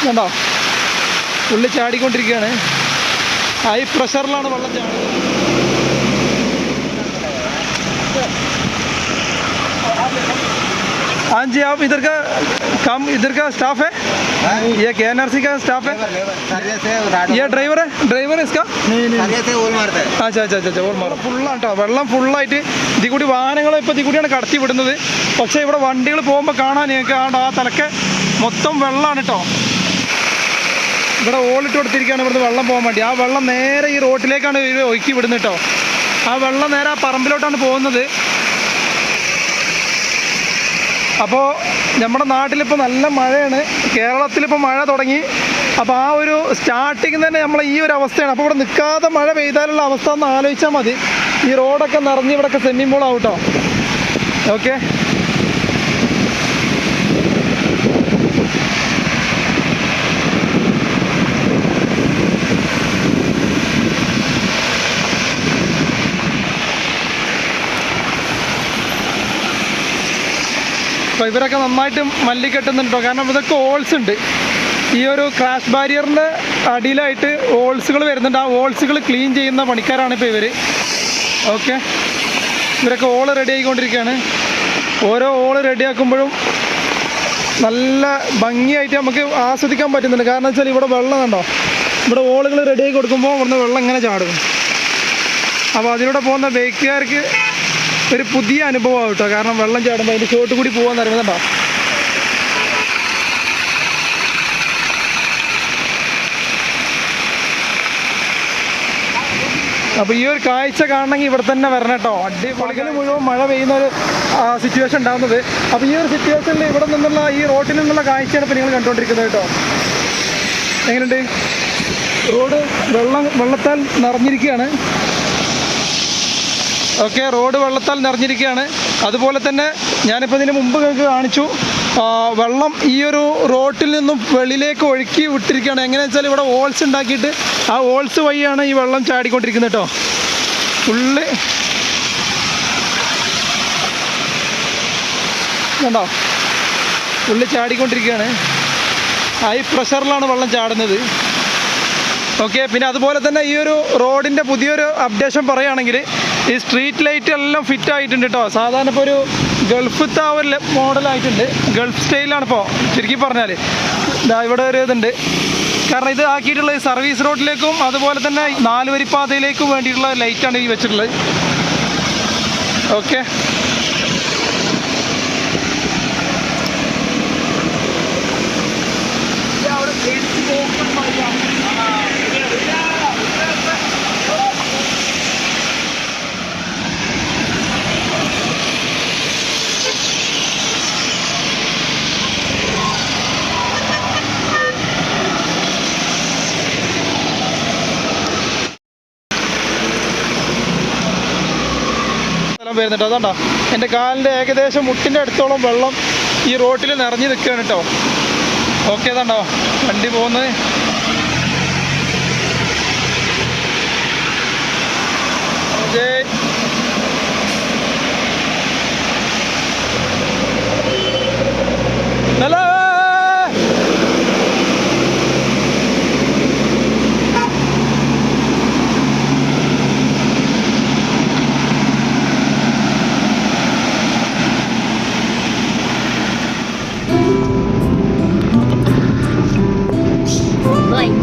കണ്ടോ ഉള്ളിൽ ചാടിക്കൊണ്ടിരിക്കുകയാണ് ഹൈ പ്രഷറിലാണ് വെള്ളം ചാടുന്നത് हाँ जी आप इधर का काम इधर का स्टाफ है ये के एन का स्टाफ है सरिया से राड ये ड्राइवर है ड्राइवर है इसका सरिया से ओल मारता है ആ ചാ ചാ ചാ ഫുള്ളാണ് കേട്ടോ വെള്ളം ഫുള്ളായിട്ട് ഇതിൽ കൂടി വാഹനങ്ങൾ ഇപ്പോൾ ഇതിൽ കൂടിയാണ് കടത്തി വിടുന്നത് പക്ഷേ ഇവിടെ വണ്ടികൾ പോകുമ്പോൾ കാണാൻ നിങ്ങൾക്ക് ആ ആ തലക്കെ മൊത്തം വെള്ളമാണ് കേട്ടോ ഇവിടെ ഓളിട്ട് കൊടുത്തിരിക്കുകയാണ് ഇവിടുന്ന് വെള്ളം പോകാൻ വേണ്ടി. ആ വെള്ളം നേരെ ഈ റോട്ടിലേക്കാണ് ഇവർ ഒഴുക്കി വിടുന്നത് കേട്ടോ. ആ വെള്ളം നേരെ ആ പറമ്പിലോട്ടാണ് പോകുന്നത്. അപ്പോൾ നമ്മുടെ നാട്ടിലിപ്പോൾ നല്ല മഴയാണ്. കേരളത്തിലിപ്പോൾ മഴ തുടങ്ങി. അപ്പോൾ ആ ഒരു സ്റ്റാർട്ടിങ് തന്നെ നമ്മളെ ഈ ഒരു അവസ്ഥയാണ്. അപ്പോൾ ഇവിടെ നിൽക്കാതെ മഴ പെയ്താലുള്ള അവസ്ഥ ഒന്ന് ആലോചിച്ചാൽ മതി. ഈ റോഡൊക്കെ നിറഞ്ഞ് ഇവിടെയൊക്കെ സെമ്മിംഗ് പോളാവും കേട്ടോ. ഓക്കെ അപ്പോൾ ഇവരൊക്കെ നന്നായിട്ട് മല്ലി കെട്ടുന്നുണ്ടോ കാരണം ഇതൊക്കെ ഓൾസ് ഉണ്ട്. ഈ ഒരു ക്രാഷ് ബാരിയറിന്റെ അടിയിലായിട്ട് ഓൾസുകൾ വരുന്നുണ്ട്. ആ ഓൾസുകൾ ക്ലീൻ ചെയ്യുന്ന പണിക്കാരാണ് ഇപ്പോൾ ഇവർ ഓക്കെ. ഇവരൊക്കെ ഓൾ റെഡി ആയിക്കൊണ്ടിരിക്കുകയാണ്. ഓരോ ഓൾ റെഡിയാക്കുമ്പോഴും നല്ല ഭംഗിയായിട്ട് നമുക്ക് ആസ്വദിക്കാൻ പറ്റുന്നുണ്ട്. കാരണം വെച്ചാൽ ഇവിടെ വെള്ളം കണ്ടോ? ഇവിടെ ഓളുകൾ റെഡിയാക്കി കൊടുക്കുമ്പോൾ ഇവിടുന്ന് വെള്ളം ഇങ്ങനെ ചാടും. അപ്പോൾ അതിലൂടെ പോകുന്ന ബൈക്കുകാർക്ക് ഒരു പുതിയ അനുഭവമാണ് കേട്ടോ കാരണം വെള്ളം ചാടുമ്പോൾ അതിന്റെ ചോട്ട് കൂടി പോകാൻ അറിയുന്നുണ്ടോ അപ്പോൾ ഈ ഒരു കാഴ്ച കാണണമെങ്കിൽ ഇവിടെ തന്നെ വരണം കേട്ടോ. അടിപൊളികൾ മുഴുവൻ മഴ പെയ്യുന്ന ഒരു സിറ്റുവേഷൻ ഉണ്ടാകുന്നത് അപ്പോൾ ഈ ഒരു സിറ്റുവേഷനിൽ ഇവിടെ നിന്നുള്ള ഈ റോഡിൽ നിന്നുള്ള കാഴ്ചയാണ് ഇപ്പോൾ നിങ്ങൾ കണ്ടുകൊണ്ടിരിക്കുന്നത് കേട്ടോ. എങ്ങനെയുണ്ട്? റോഡ് വെള്ളം വെള്ളത്താൽ നിറഞ്ഞിരിക്കുകയാണ്. Okay road വെള്ളത്താൽ നിറഞ്ഞിരിക്കുകയാണ്. അതുപോലെ തന്നെ ഞാനിപ്പോൾ ഇതിന് മുമ്പ് നിങ്ങൾക്ക് കാണിച്ചു വെള്ളം ഈ ഒരു റോട്ടിൽ നിന്നും വെളിയിലേക്ക് ഒഴുക്കി വിട്ടിരിക്കുകയാണ്. എങ്ങനെയാണെന്ന് വെച്ചാൽ ഇവിടെ ഓൾസ് ഉണ്ടാക്കിയിട്ട് ആ ഓൾസ് വഴിയാണ് ഈ വെള്ളം ചാടിക്കൊണ്ടിരിക്കുന്നത് കേട്ടോ. ഫുള്ള് കണ്ടോ? ഉള്ളി ചാടിക്കൊണ്ടിരിക്കുകയാണ്. ഹൈ പ്രഷറിലാണ് വെള്ളം ചാടുന്നത്. ഓക്കെ പിന്നെ അതുപോലെ തന്നെ ഈ ഒരു റോഡിന്റെ പുതിയൊരു അപ്ഡേഷൻ പറയുകയാണെങ്കിൽ ഈ സ്ട്രീറ്റ് ലൈറ്റ് എല്ലാം ഫിറ്റ് ആയിട്ടുണ്ട് കേട്ടോ സാധാരണ ഇപ്പോൾ ഒരു ഗൾഫത്തെ ആ ഒരു മോഡലായിട്ടുണ്ട് ഗൾഫ് സ്റ്റൈലാണ് ഇപ്പോൾ ശരിക്കും പറഞ്ഞാൽ ഇതാ ഇവിടെ ഒരു ഇതുണ്ട്. കാരണം ഇത് ആക്കിയിട്ടുള്ള സർവീസ് റോഡിലേക്കും അതുപോലെ തന്നെ നാലുവരിപ്പാതയിലേക്കും വരി പാതയിലേക്കും വേണ്ടിയിട്ടുള്ള ലൈറ്റാണ് ഈ വെച്ചിട്ടുള്ളത്. ഓക്കെ വരുന്നുണ്ട്. അതുകൊണ്ടോ എന്റെ കാലിന്റെ ഏകദേശം മുട്ടിന്റെ അടുത്തോളം വെള്ളം ഈ റോട്ടിൽ നിറഞ്ഞു നിൽക്കുകയാണ് കേട്ടോ. ഓക്കെ അതാണ്ടോ വണ്ടി പോകുന്നത്.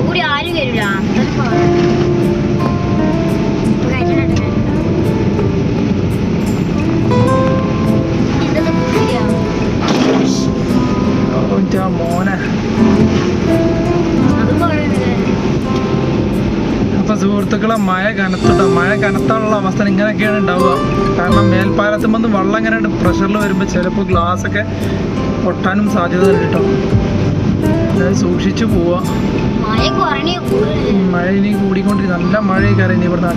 കൂടി ആരും മോനെ. അപ്പൊ സുഹൃത്തുക്കളെ മഴ കനത്തിട്ട. മഴ കനത്താനുള്ള അവസ്ഥ ഇങ്ങനെയൊക്കെയാണ് ഉണ്ടാവുക. കാരണം മേൽപ്പാലത്തും വന്ന് വെള്ളം ഇങ്ങനെ പ്രഷറിൽ വരുമ്പോൾ ചിലപ്പോൾ ഗ്ലാസ് ഒക്കെ പൊട്ടാനും സാധ്യത ഉണ്ട് കേട്ടോ. സൂക്ഷിച്ചു പോവുക. മഴ ഇനി കൂടിക്കൊണ്ടിരിക്കും നല്ല മഴയൊക്കെ അറിയുന്നത് ഇവിടെ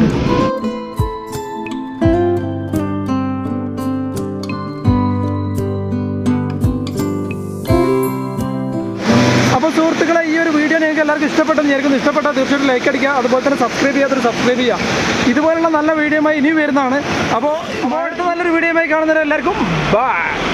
അപ്പോൾ സുഹൃത്തുക്കളെ ഈ ഒരു വീഡിയോ നിങ്ങൾക്ക് എല്ലാവർക്കും ഇഷ്ടപ്പെട്ടെന്ന് ഞാൻ ഇഷ്ടപ്പെട്ടാൽ തീർച്ചയായിട്ടും ലൈക്ക് അടിക്കുക അതുപോലെ തന്നെ സബ്സ്ക്രൈബ് ചെയ്യാത്തൊരു സബ്സ്ക്രൈബ് ചെയ്യുക. ഇതുപോലുള്ള നല്ല വീഡിയോയുമായി ഇനി വരുന്നതാണ്. അപ്പോൾ അടുത്ത നല്ലൊരു വീഡിയോയുമായി കാണുന്നവരെല്ലാവർക്കും ബൈ